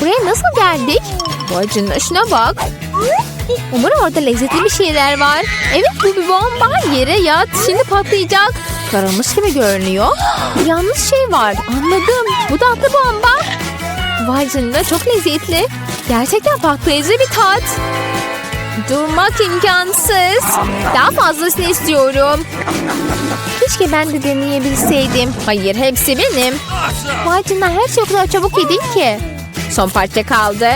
Buraya nasıl geldik? Canına şuna bak. Umarım orada lezzetli bir şeyler var. Evet bu bir bomba. Yere yat. Şimdi patlayacak. Karılmış gibi görünüyor. Yanlış şey var. Anladım. Bu da atlı bomba. Vay canına çok lezzetli. Gerçekten patlayıcı bir tat. Durmak imkansız. Daha fazlasını istiyorum. Keşke ben de deneyebilseydim. Hayır hepsi benim. Vay her şey o kadar çabuk yedin ki. Son parça kaldı.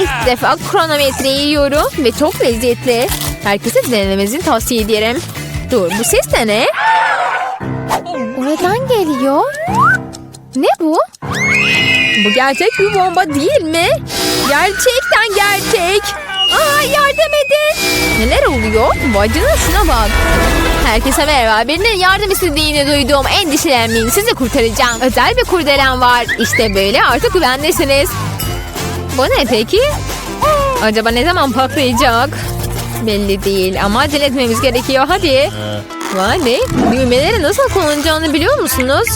İlk defa kronometreyi yiyorum ve çok lezzetli. Herkese denememesini tavsiye ederim. Dur bu ses de ne? Oradan geliyor. Ne bu? Bu gerçek bir bomba değil mi? Gerçekten gerçek. Aa yardım edin. Neler oluyor? Vay canına şuna bak. Herkese merhaba. Birinin yardım istediğini duydum. Endişelenmeyin. Sizi kurtaracağım. Özel bir kurdelen var. İşte böyle artık güvendesiniz. Bu ne peki? Acaba ne zaman patlayacak? Belli değil ama acele etmemiz gerekiyor. Hadi. Vay be. Düğmeleri nasıl kullanacağını biliyor musunuz?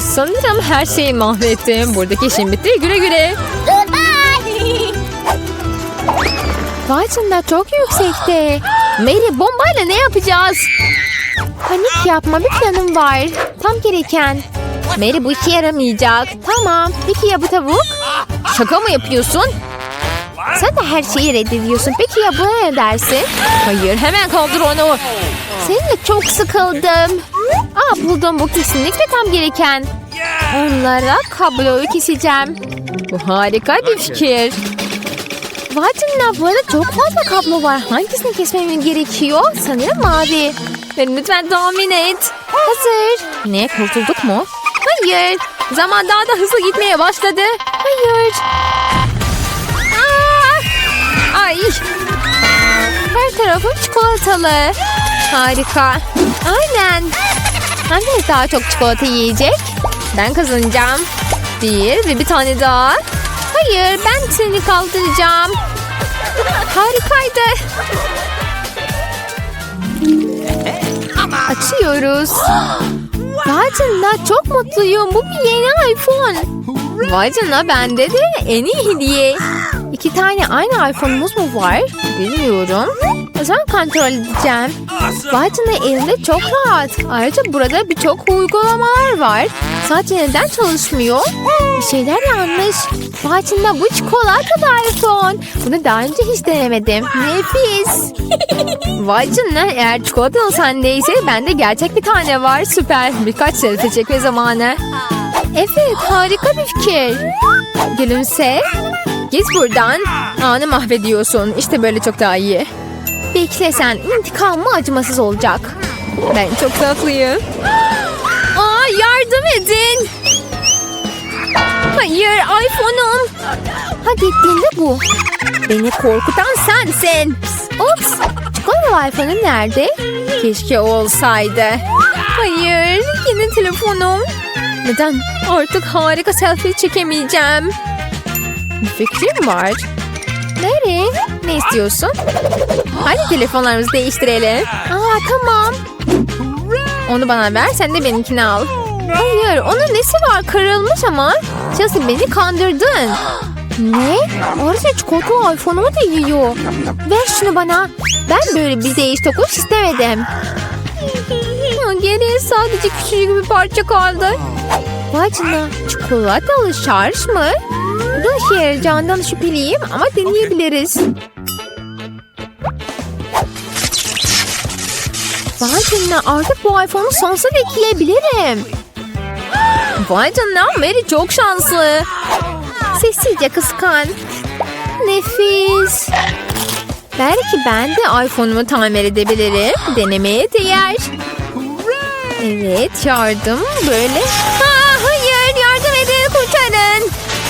Sanırım her şeyi mahvettim. Buradaki işim bitti. Güle güle. Canına çok yüksekte. Mary bombayla ne yapacağız? Panik yapma bir planım var. Tam gereken. Mary bu işe yaramayacak. Tamam. Peki ya bu tavuk? Şaka mı yapıyorsun? Sen de her şeyi reddediyorsun. Peki ya buna ne dersin? Hayır hemen kaldır onu. Seninle çok sıkıldım. Aa buldum bu kesinlikle tam gereken. Onlara kabloyu keseceğim. Bu harika bir fikir. Vay canına bu arada çok fazla kablo var. Hangisini kesmem gerekiyor? Sanırım mavi. Lütfen tahmin et. Hazır. Ne kurtulduk mu? Hayır. Zaman daha da hızlı gitmeye başladı. Hayır. Aa! Ay. Her tarafım çikolatalı. Harika. Aynen. Hangimiz daha çok çikolata yiyecek? Ben kazanacağım. Bir ve bir tane daha. Hayır ben seni kaldıracağım. Harikaydı. Açıyoruz. Vay canına çok mutluyum. Bu bir yeni iPhone. Vay canına bende de en iyi hediye. İki tane aynı iPhone'umuz mu var? Bilmiyorum. O zaman kontrol edeceğim. Canına elimde çok rahat. Ayrıca burada birçok uygulamalar var. Sadece neden çalışmıyor? Bir şeyler yanlış. Canına bu çikolatalı iPhone. Bunu daha önce hiç denemedim. Nefis. Canına eğer çikolatalı sendeyse bende gerçek bir tane var. Süper. Birkaç selfie çekme zamanı. Evet harika bir fikir. Gülümse. Git buradan. Anı mahvediyorsun. İşte böyle çok daha iyi. Bekle sen. İntikamı acımasız olacak. Ben çok tatlıyım. Aa yardım edin. Hayır iPhone'um. Ha gittiğinde bu. Beni korkutan sensin. Ups. Çikolatalı iPhone'um nerede? Keşke olsaydı. Hayır. Yine telefonum. Neden? Artık harika selfie çekemeyeceğim. Bir fikrim var. Mary, ne istiyorsun? Hadi telefonlarımızı değiştirelim. Aa tamam. Onu bana ver, sen de benimkini al. Hayır, onun nesi var? Kırılmış ama. Chelsea beni kandırdın. Ne? Ayrıca çikolatalı iPhone'umu da yiyor. Ver şunu bana. Ben böyle bir değiş tokuş istemedim. Geriye sadece küçücük bir parça kaldı. Vay canına çikolatalı şarj mı? İşe yarayacağından şüpheliyim ama deneyebiliriz. Vay canına artık bu iPhone'u sonsuza bekleyebilirim. Vay canına Mary çok şanslı. Sessizce kıskan. Nefis. Belki ben de iPhone'umu tamir edebilirim. Denemeye değer. Evet yardım böyle. Ha, hayır yardım edin kurtarın.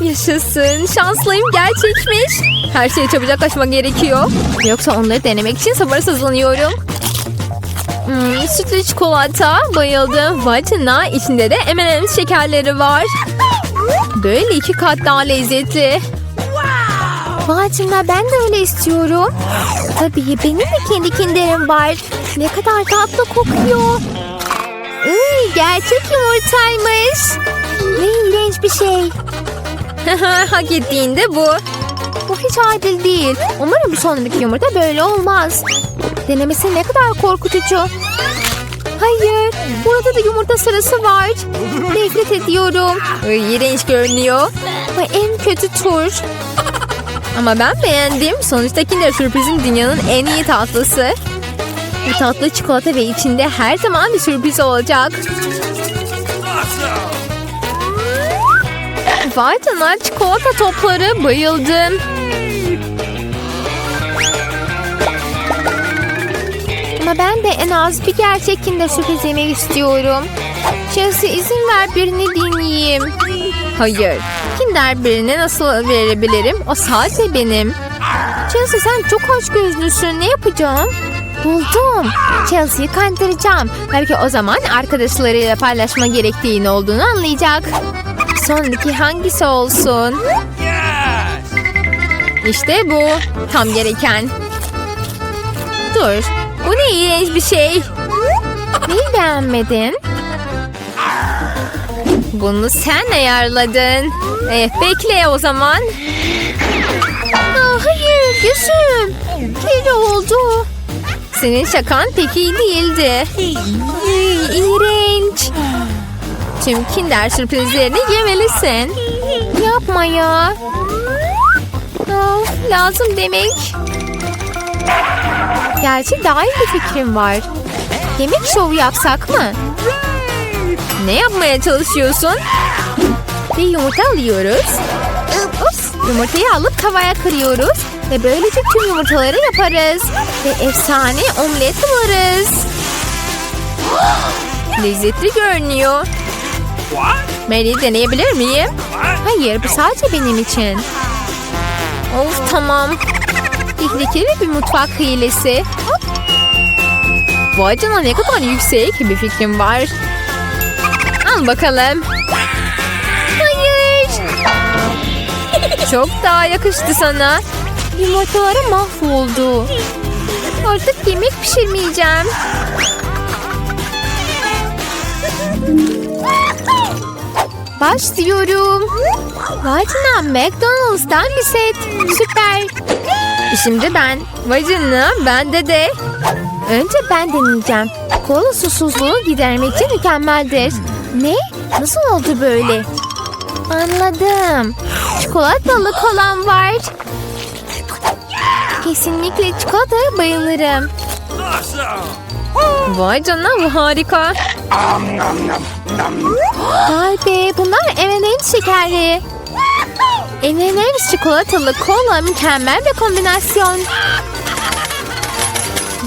Yaşasın. Şanslıyım gerçekmiş. Her şeyi çabucak açmak gerekiyor. Yoksa onları denemek için sabırsızlanıyorum. Hmm, sütlü çikolata. Bayıldım. Vay canına. İçinde de M&M's şekerleri var. Böyle iki kat daha lezzetli. Vay ben de öyle istiyorum. Tabii benim de kendi kinderim var. Ne kadar tatlı kokuyor. Iy, gerçek yumurtaymış. Ne iğrenç bir şey. Hak ettiğinde bu. Bu hiç adil değil. Umarım sonraki yumurta böyle olmaz. Denemesi ne kadar korkutucu. Hayır, burada da yumurta sarısı var. Nefret ediyorum. İğrenç görünüyor. Ay, en kötü tur. Ama ben beğendim. Sonuçta Kinder Sürpriz'in dünyanın en iyi tatlısı. Bu tatlı çikolata ve içinde her zaman bir sürpriz olacak. Vay canına çikolata topları bayıldım. Ama ben de en az bir gerçek Kinder Sürpriz yemek istiyorum. Chelsea izin ver birini dinleyeyim. Hayır. Kinder birine nasıl verebilirim? O sadece benim. Chelsea sen çok aç gözlüsün. Ne yapacağım? Buldum. Chelsea'yi kandıracağım. Belki o zaman arkadaşlarıyla paylaşma gerektiğini olduğunu anlayacak. Sonraki hangisi olsun? İşte bu. Tam gereken. Dur. Bu ne iğrenç bir şey. Neyi beğenmedin? Bunu sen ayarladın. Eh, bekle o zaman. Aa, hayır gözüm. Kedi oldu. Senin şakan pek iyi değildi. İğrenç. Tüm kinder sürprizlerini yemelisin. Yapma ya. Of, lazım demek. Gerçi daha iyi bir fikrim var. Yemek şovu yapsak mı? Ne yapmaya çalışıyorsun? Bir yumurta alıyoruz. Ups, yumurtayı alıp tavaya kırıyoruz. Ve böylece tüm yumurtaları yaparız. Ve efsane omlet varız. Lezzetli görünüyor. Mary deneyebilir miyim? Hayır bu sadece benim için. Of tamam. Tehlikeli bir mutfak hilesi. Vay canına ne kadar yüksek bir fikrim var. Al bakalım. Hayır. Çok daha yakıştı sana. Yumurtaları mahvoldu. Artık yemek pişirmeyeceğim. Başlıyorum. Vacina McDonald's'tan bir set. Süper. Şimdi ben. Vacina bende de. Önce ben deneyeceğim. Kola susuzluğu gidermek için mükemmeldir. Ne? Nasıl oldu böyle? Anladım. Çikolatalı kolam var. Kesinlikle çikolataya bayılırım. Vay canına bu harika. Vay be bunlar M&M's şekerli. M&M's çikolatalı kola mükemmel bir kombinasyon.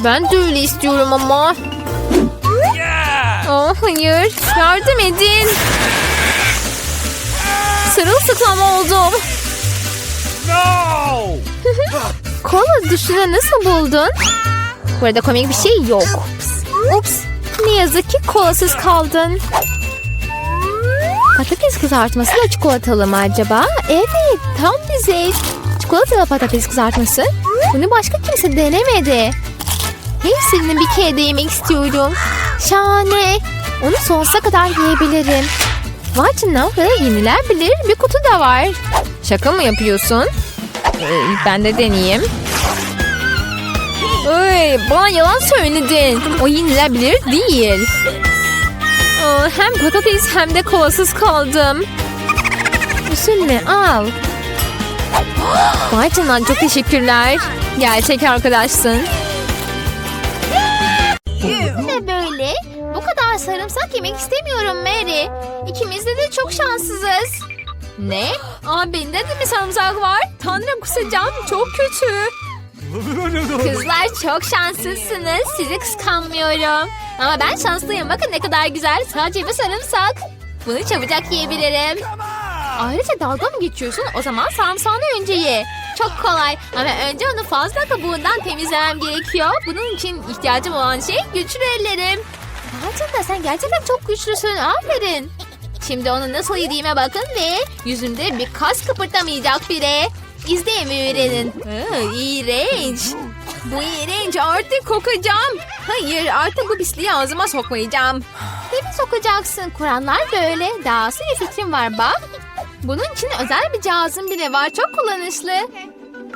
Ben de öyle istiyorum ama. Oh hayır yardım edin. Sırılsıklam oldum. No! Kola dışına nasıl buldun? Burada komik bir şey yok. Ups. Ne yazık ki kolasız kaldın. Patates kızartması da çikolatalı mı acaba? Evet tam bize. Çikolatalı patates kızartması. Bunu başka kimse denemedi. Hepsini bir kere de yemek istiyorum. Şahane. Onu sonsuza kadar yiyebilirim. Vay canına burada yenilebilir bir kutu da var. Şaka mı yapıyorsun? Ee, ben de deneyeyim. Ay, bana yalan söyledin. O yenilebilir değil. Aa, hem patates hem de kolasız kaldım. Üzülme al. Vay canına çok teşekkürler. Gerçek arkadaşsın. Ne böyle? Bu kadar sarımsak yemek istemiyorum Mary. İkimiz de, de çok şanssızız. Ne? Aa bende de mi sarımsak var? Tanrım kusacağım çok kötü. Kızlar çok şanslısınız. Sizi kıskanmıyorum. Ama ben şanslıyım. Bakın ne kadar güzel. Sadece bir sarımsak. Bunu çabucak yiyebilirim. Ayrıca dalga mı geçiyorsun? O zaman sarımsağını önce ye. Çok kolay ama önce onu fazla kabuğundan temizlemem gerekiyor. Bunun için ihtiyacım olan şey güçlü ellerim. Gerçekten sen gerçekten çok güçlüsün. Aferin. Şimdi onu nasıl yediğime bakın ve yüzümde bir kas kıpırdamayacak bile. Ve öğrenin. İğrenç. Bu iğrenç artık kokacağım. Hayır artık bu pisliği ağzıma sokmayacağım. Tabii sokacaksın. Kurallar böyle. Dahası bir fikrim var bak. Bunun için özel bir cihazım bile var. Çok kullanışlı.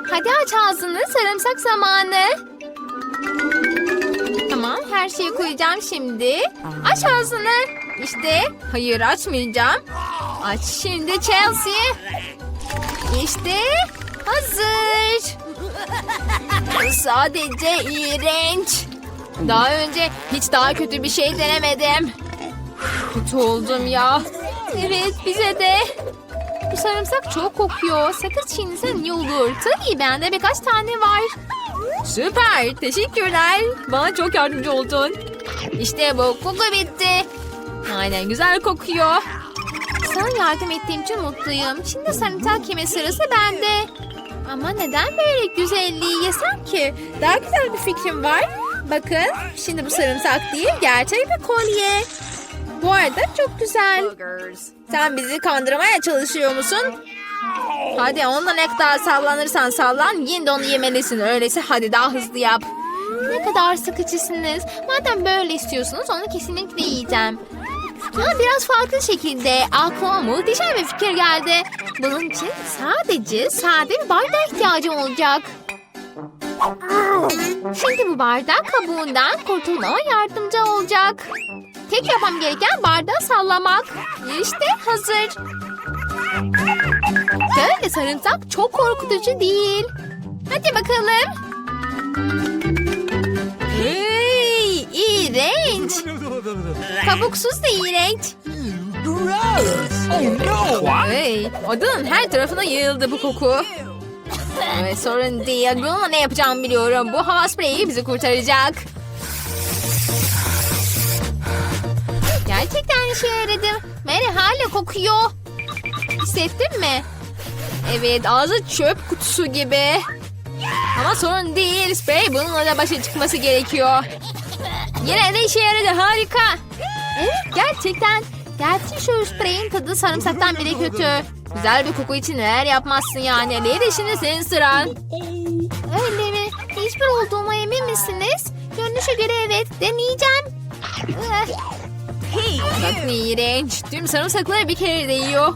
Hadi aç ağzını. Sarımsak zamanı. Tamam her şeyi koyacağım şimdi. Aç ağzını. İşte. Hayır açmayacağım. Aç şimdi Chelsea. İşte. Hazır. Sadece iğrenç. Daha önce hiç daha kötü bir şey denemedim. Kötü oldum ya. Evet bize de. Bu sarımsak çok kokuyor. Sakız çiğnesen iyi olur. Tabii bende birkaç tane var. Süper. Teşekkürler. Bana çok yardımcı oldun. İşte bu koku bitti. Aynen güzel kokuyor. Sana yardım ettiğim için mutluyum. Şimdi sarımsak yeme sırası bende. Ama neden böyle güzelliği yesem ki? Daha güzel bir fikrim var. Bakın şimdi bu sarımsak değil gerçek bir kolye. Bu arada çok güzel. Sen bizi kandırmaya çalışıyor musun? Hadi onunla ne kadar sallanırsan sallan yine de onu yemelisin. Öyleyse hadi daha hızlı yap. Ne kadar sıkıcısınız. Madem böyle istiyorsunuz onu kesinlikle yiyeceğim. Ama biraz farklı şekilde aklıma muhteşem bir fikir geldi. Bunun için sadece sade bir bardağa ihtiyacım olacak. Şimdi bu bardak kabuğundan kurtulmama yardımcı olacak. Tek yapmam gereken bardağı sallamak. İşte hazır. Böyle sarımsak çok korkutucu değil. Hadi bakalım. İğrenç. Kabuksuz da iğrenç. Oh no! Hey, odanın her tarafına yayıldı bu koku. Evet, sorun değil. Bununla ne yapacağımı biliyorum. Bu hava spreyi bizi kurtaracak. Gerçekten işe yaradı. Mary hala kokuyor. Hissettin mi? Evet ağzı çöp kutusu gibi. Ama sorun değil. Sprey bununla da başa çıkması gerekiyor. Yine de işe yaradı harika. Evet gerçekten. Gerçi şu spreyin tadı sarımsaktan bile kötü. Güzel bir koku için neler yapmazsın yani. Lady şimdi senin sıran. Öyle mi? Hiçbir olduğuma emin misiniz? Görünüşe göre evet. Deneyeceğim. Bak ne iğrenç. Tüm sarımsakları bir kere de yiyor.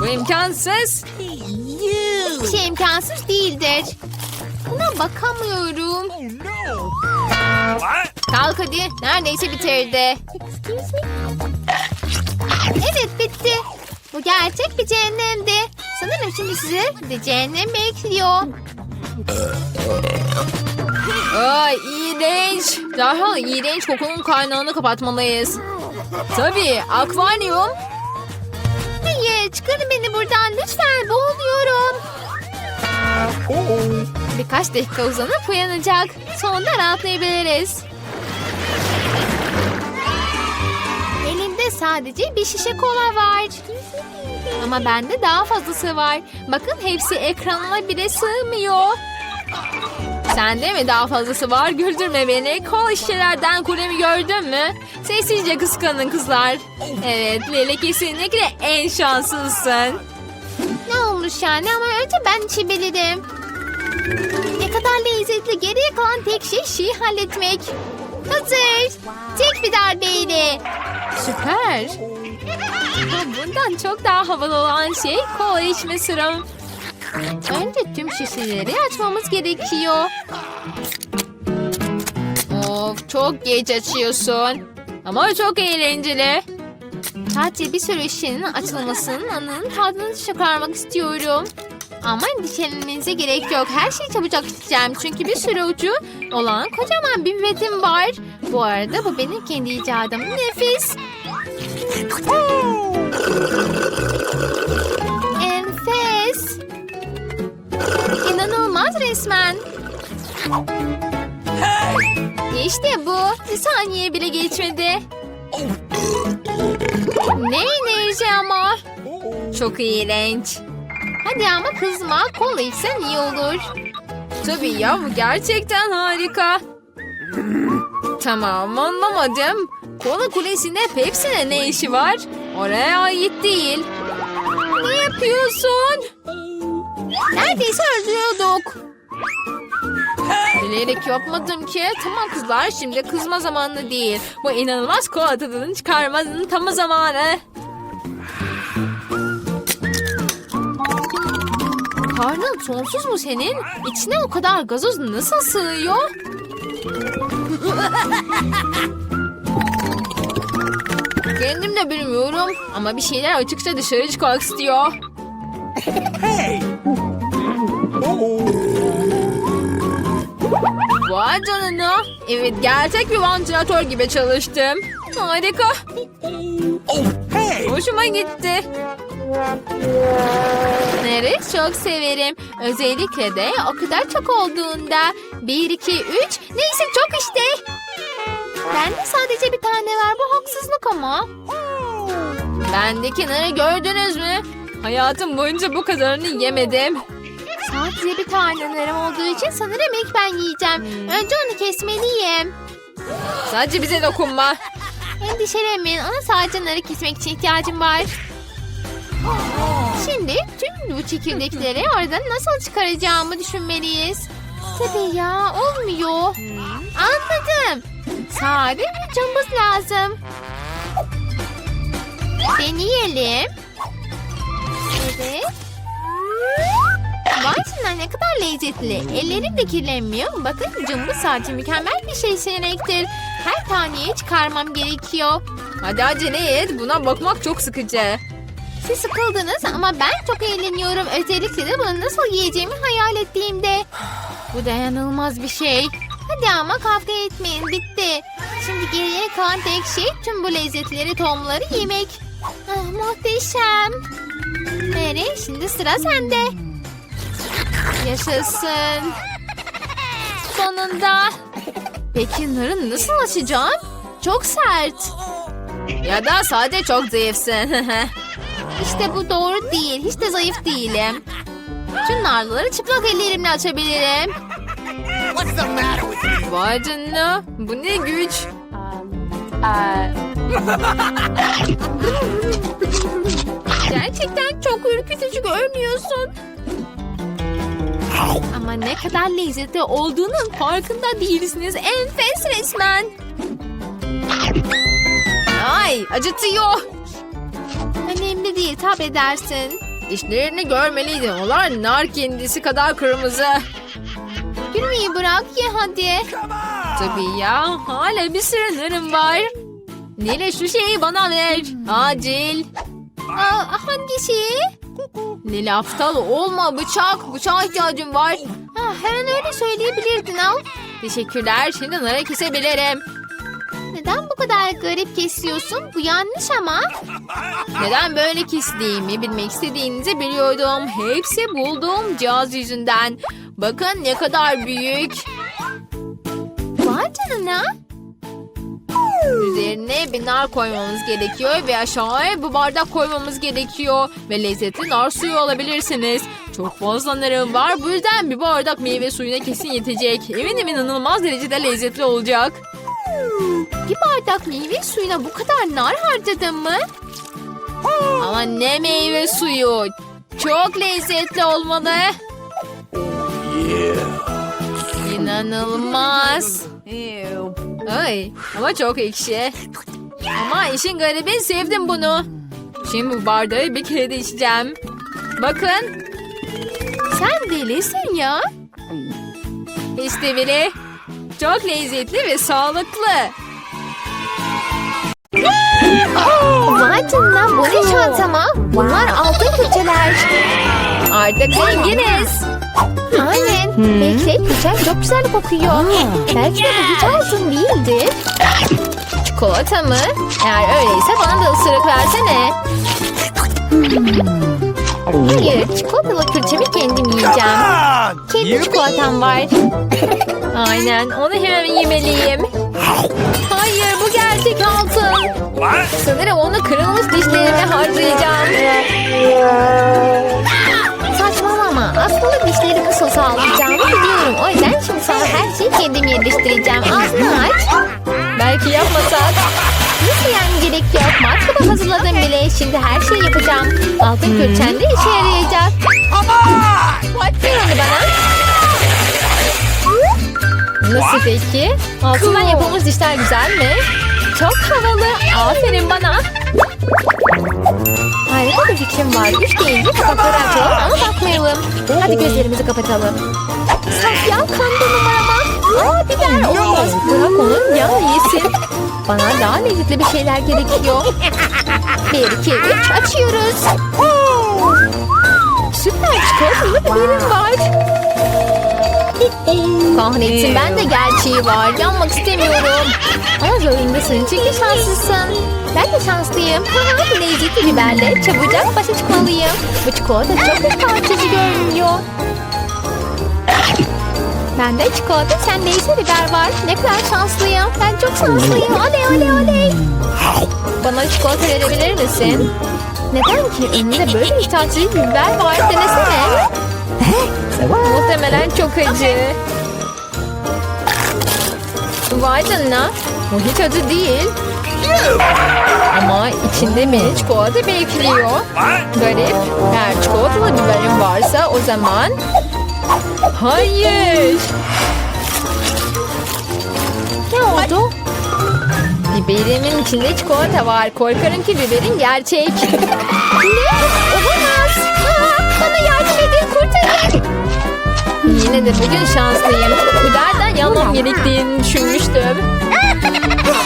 Bu imkansız. Hiçbir şey imkansız değildir. Buna bakamıyorum. Oh? Kalk hadi. Neredeyse bitirdi. Evet bitti. Bu gerçek bir cehennemdi. Sanırım şimdi sizi de cehennem bekliyor. Ay iğrenç. Derhal iğrenç kokunun kaynağını kapatmalıyız. Tabii akvaryum. Hayır çıkarın beni buradan lütfen boğuluyorum. Birkaç dakika uzanıp uyanacak. Sonunda rahatlayabiliriz. Elimde sadece bir şişe kola var. Ama bende daha fazlası var. Bakın hepsi ekranına bile sığmıyor. Sende mi daha fazlası var? Güldürme beni. Kola şişelerden kulemi gördün mü? Sessizce kıskanın kızlar. Evet Lele kesinlikle en şanslısın. Olmuş yani ama önce ben içebilirim. Ne kadar lezzetli geriye kalan tek şey şeyi halletmek. Hazır. Tek bir darbeyle. Süper. Bundan çok daha havalı olan şey kola içme sıram. Önce tüm şişeleri açmamız gerekiyor. Of çok geç açıyorsun. Ama çok eğlenceli. Sadece bir sürü şişenin açılmasının anının tadını çıkarmak istiyorum. Ama endişelenmenize gerek yok. Her şeyi çabucak içeceğim. Çünkü bir sürü ucu olan kocaman bir pipetim var. Bu arada bu benim kendi icadım. Nefis. Çok iğrenç. Hadi ama kızma. Kola içsen iyi olur. Tabii ya bu gerçekten harika. Tamam anlamadım. Kola kulesinde Pepsi'ne ne işi var? Oraya ait değil. Ne yapıyorsun? Neredeyse öldürüyorduk. Bilerek yapmadım ki. Tamam kızlar şimdi kızma zamanı değil. Bu inanılmaz kola tadını çıkarmanın tam zamanı. Karnın sonsuz mu senin? İçine o kadar gazoz nasıl sığıyor? Kendim de bilmiyorum ama bir şeyler açıkça dışarı çıkmak istiyor. Hey! Vay canına. Evet gerçek bir vantilatör gibi çalıştım. Harika. Oh, hey! Hoşuma gitti. Neri çok severim. Özellikle de o kadar çok olduğunda. Bir, iki, üç. Neyse çok işte. Bende sadece bir tane var. Bu haksızlık ama. Bendeki narı gördünüz mü? Hayatım boyunca bu kadarını yemedim. Sadece bir tane narım olduğu için sanırım ilk ben yiyeceğim. Önce onu kesmeliyim. Sadece bize dokunma. Endişelenmeyin. Ona sadece narı kesmek için ihtiyacım var. Şimdi tüm bu çekirdekleri oradan nasıl çıkaracağımı düşünmeliyiz. Tabii ya olmuyor. Anladım. Sade bir cımbız lazım. Deneyelim. Evet. Vay ne kadar lezzetli. Ellerim de kirlenmiyor. Bakın cımbız saati mükemmel bir şey seçenektir. Her taneye çıkarmam gerekiyor. Hadi acele et. Buna bakmak çok sıkıcı. Siz sıkıldınız ama ben çok eğleniyorum. Özellikle de bunu nasıl yiyeceğimi hayal ettiğimde. Bu dayanılmaz bir şey. Hadi ama kavga etmeyin bitti. Şimdi geriye kalan tek şey tüm bu lezzetleri tohumları yemek. Ah, muhteşem. Mary şimdi sıra sende. Yaşasın. Sonunda. Peki narı nasıl açacağım? Çok sert. Ya da sadece çok zayıfsın. İşte bu doğru değil. Hiç de zayıf değilim. Şu narları çıplak ellerimle açabilirim. Vay canına. Bu ne güç. Gerçekten çok ürkütücü görünüyorsun. Ama ne kadar lezzetli olduğunun farkında değilsiniz. Enfes resmen. Ay acıtıyor. Önemli değil edersin. Dişlerini görmeliydin. Onlar nar kendisi kadar kırmızı. Gülmeyi bırak ye hadi. Tabii ya. Hala bir sürü narım var. Nile şu şeyi bana ver. Acil. Aa, hangisi? Nile aptal olma bıçak. Bıçağa ihtiyacım var. Ha, hemen öyle söyleyebilirdin al. Teşekkürler. Şimdi nara kesebilirim. Neden bu kadar garip kesiyorsun? Bu yanlış ama. Neden böyle kestiğimi bilmek istediğinizi biliyordum. Hepsi bulduğum cihaz yüzünden. Bakın ne kadar büyük. Vay canına. Üzerine bir nar koymamız gerekiyor ve aşağıya bu bardak koymamız gerekiyor. Ve lezzetli nar suyu alabilirsiniz. Çok fazla narım var. Bu yüzden bir bardak meyve suyuna kesin yetecek. Eminim inanılmaz derecede lezzetli olacak. Bir bardak meyve suyuna bu kadar nar harcadın mı? Ama ne meyve suyu. Çok lezzetli olmalı. İnanılmaz. Ay ama çok ekşi. Ama işin garibi sevdim bunu. Şimdi bu bardağı bir kere de içeceğim. Bakın. Sen delisin ya. İşte bile. Çok lezzetli ve sağlıklı. Vay canına bu ne çantama? Bunlar altın külçeler. Artık zenginiz. Aynen. Bekle külçen çok güzel kokuyor. Belki de bu hiç altın değildir. Çikolata mı? Eğer öyleyse bana da ısırık versene. Hayır, çikolatalı külçemi kendim yiyeceğim. Kendi çikolatam var. Aynen, onu hemen yemeliyim. Hayır bu gerçek altın. Sanırım onu kırılmış dişlerime harcayacağım. Saçmalama. Aslında dişleri kısa sağlayacağımı biliyorum. O yüzden şimdi sana her şeyi kendim yerleştireceğim. Ağzını aç. Belki yapmasak. Nasıl yani gerek yok. Matkabı hazırladım bile. Şimdi her şeyi yapacağım. Altın külçen de işe yarayacak. On! Ver onu bana. Nasıl peki? Altından yapılmış dişler güzel mi? Çok havalı. Aferin bana. Harika bir fikrim var. Üç deyince kapakları açalım ama bakmayalım. Hadi gözlerimizi kapatalım. Saf ya kandı numarama. Aa biber olmaz. Bırak onu ya yesin. Bana daha lezzetli bir şeyler gerekiyor. Bir, iki, üç açıyoruz. Süper çikolatalı biberim var. Kahretsin ben de gerçeği var. Yanmak istemiyorum. Ama zorundasın çünkü şanslısın. Ben de şanslıyım. Lezzetli biberle çabucak başa çıkmalıyım. Bu çikolata çok açıcı görünüyor. Bende çikolata, sende ise biber var. Ne kadar şanslıyım. Ben çok şanslıyım. Oley oley oley. Bana çikolata verebilir misin? Neden ki? Önünde böyle bir biber var. Denesene. Muhtemelen çok acı. Vay canına. Bu hiç acı değil. Ama içinde beni çikolata bekliyor. Garip. Eğer çikolatalı biberim varsa o zaman... Hayır. Ne oldu? Biberimin içinde çikolata var. Korkarım ki biberin gerçek. ne? Olamaz. Aa, bana yardım edin kurtarın. Yine de bugün şanslıyım. Biberden yanmam gerektiğini düşünmüştüm.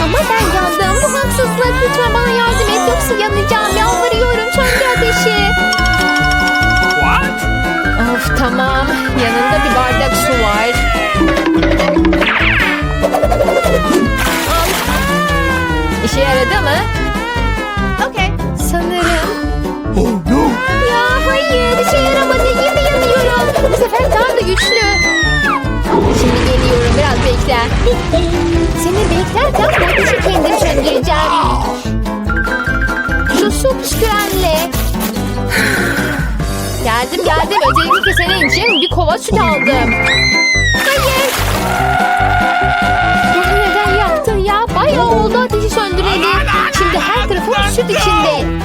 Ama ben yandım. Bu haksızlık. Lütfen bana yardım et. Yoksa yanacağım. Yalvarıyorum. Söndür ateşi. What? Of tamam. Yanında bir bardak su var. İşe yaradı mı? Hayır. İşe yaramadı. Yine yanıyorum. Bu sefer daha da güçlü. Şimdi geliyorum. Biraz bekle. Seni beklerken bu ateşi kendim söndüreceğim. Şu su püskürenle. Geldim geldim. Özellikle senin için bir kova süt aldım. Hayır. Bunu neden yaptın ya? Bayağı oldu ateşi söndüreli. Şimdi her tarafım süt içinde.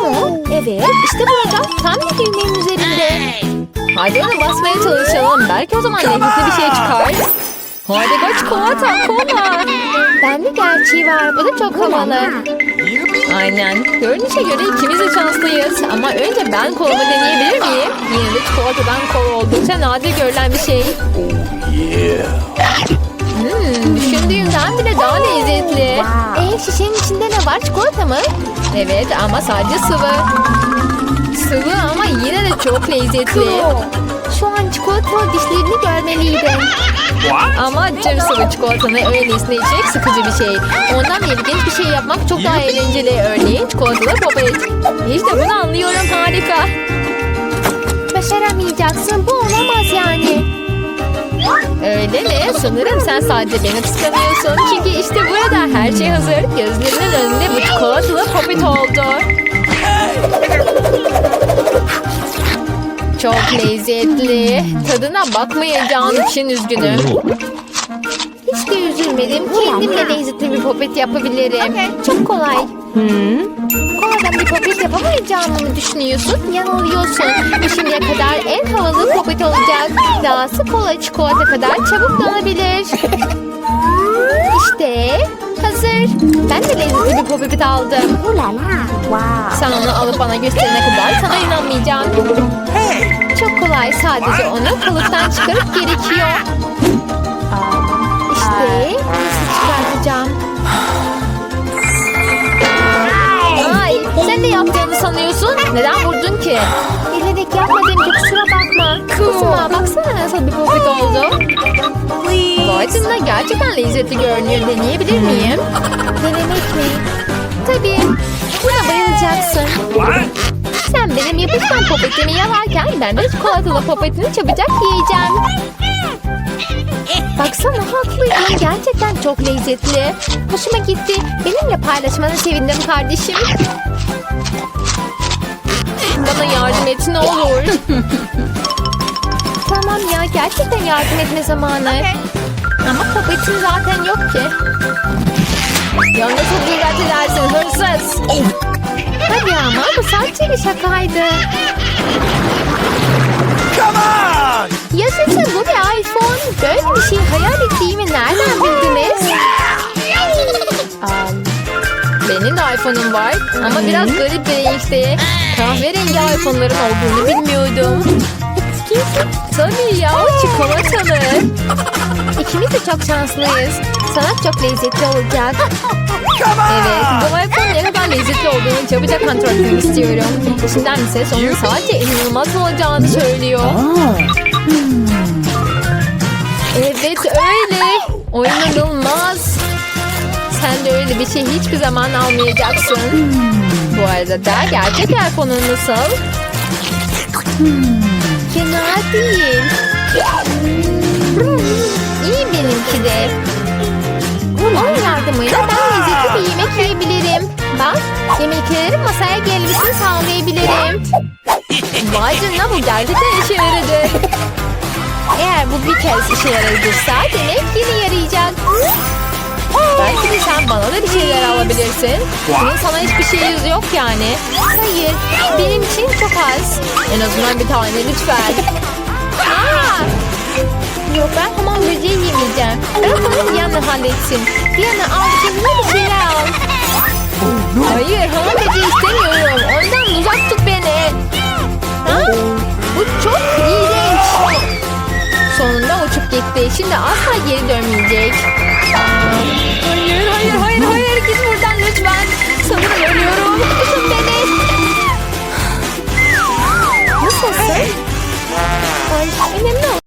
Evet işte burada. Tam da düğmenin üzerinde. Hadi ona basmaya çalışalım. Belki o zaman lezzetli bir şey çıkar. Hadi kaç çikolata kola. Bende gerçeği var. Bu da çok havalı. Aynen. Görünüşe göre ikimiz de şanslıyız. Ama önce ben kolamı deneyebilir miyim? Yine de çikolatadan kola oldukça nadir görülen bir şey. Yeah. Hmm, düşündüğümden bile daha lezzetli. Ee, şişenin içinde ne var? Çikolata mı? Evet ama sadece sıvı. Sıvı ama yine de çok lezzetli. Şu an çikolatalı dişlerini görmeliydin. What? Ama cır sıvı çikolatanı öylesine içmek sıkıcı bir şey. Ondan ilginç bir şey yapmak çok daha eğlenceli. Örneğin çikolatalı popet. İşte bunu anlıyorum harika. Başaramayacaksın bu olamaz yani. Öyle mi? Sanırım sen sadece beni kıskanıyorsun. Çünkü işte burada her şey hazır. Gözlerinin önünde bu çikolatalı popit oldu. Çok lezzetli. Tadına bakmayacağın için üzgünüm. Hiç de üzülmedim. Kendimle lezzetli bir popet yapabilirim. Çok kolay. Koladan bir popet yapamayacağımı mı düşünüyorsun? Yanılıyorsun. Bu şimdiye kadar en havalı popet olacak. Dahası kola çikolata kadar çabuk donabilir. İşte hazır. Ben de lezzetli bir popet aldım. Sen onu alıp bana gösterene kadar sana inanmayacağım. Hey! Çok kolay. kolay. Sadece onu kalıptan çıkarıp gerekiyor. İşte nasıl çıkartacağım? Sen ne yaptığını sanıyorsun? Neden vurdun ki? Bilerek yapmadım ki kusura bakma. Kızma baksana nasıl bir popit oldu. Vay canına gerçekten lezzetli görünüyor. Deneyebilir miyim? Denemek mi? Tabii. Buna bayılacaksın. Sen benim yapışkan popetimi yalarken ben de çikolatalı popetini çabucak yiyeceğim. Baksana haklıydın. Gerçekten çok lezzetli. Hoşuma gitti. Benimle paylaşmana sevindim kardeşim. Bana yardım et ne olur. tamam ya gerçekten yardım etme zamanı. Ama popetim zaten yok ki. Ya nasıl dikkat edersin hırsız? Hadi ama bu sadece bir şakaydı. Come on! Yaşasın bu bir iPhone. Böyle bir şey hayal ettiğimi nereden bildiniz? Am, benim de iPhone'um var ama biraz garip bir renkte. Kahverengi iPhone'ların olduğunu bilmiyordum. Tabii ya çikolatalı. İkimiz de çok şanslıyız. Sana çok lezzetli olacak. Evet, bu iPhone ne kadar lezzetli olduğunu çabucak kontrol etmek istiyorum. İçinden bir ses onun sadece inanılmaz olacağını söylüyor. Evet öyle. O inanılmaz. Sen de öyle bir şey hiçbir zaman almayacaksın. Bu arada da gerçek iPhone'un nasıl? Fena değil. İyi benimki de. Onun yardımıyla ben lezzetli bir yemek yiyebilirim. Bak, yemeklerin masaya gelmesini sağlayabilirim. Vay canına bu gerçekten işe yaradı. Eğer bu bir kez işe yaradıysa demek yine yarayacak. Belki de sen bana da bir şeyler alabilirsin. Bunun sana hiçbir şeyi yok yani. Hayır, benim için çok az. En azından bir tane lütfen. Yok ben hamam böceği yemeyeceğim. Ben bunu Diana halletsin. Diana al cebine bir şeyler al. Hayır hamam böceği istemiyorum. Ondan uzak tut beni. Ha? Bu çok iğrenç. Sonunda uçup gitti. Şimdi asla geri dönmeyecek. Hayır hayır hayır hayır git buradan lütfen. Sanırım ölüyorum. Tutun beni. Nasılsın? Ay, önemli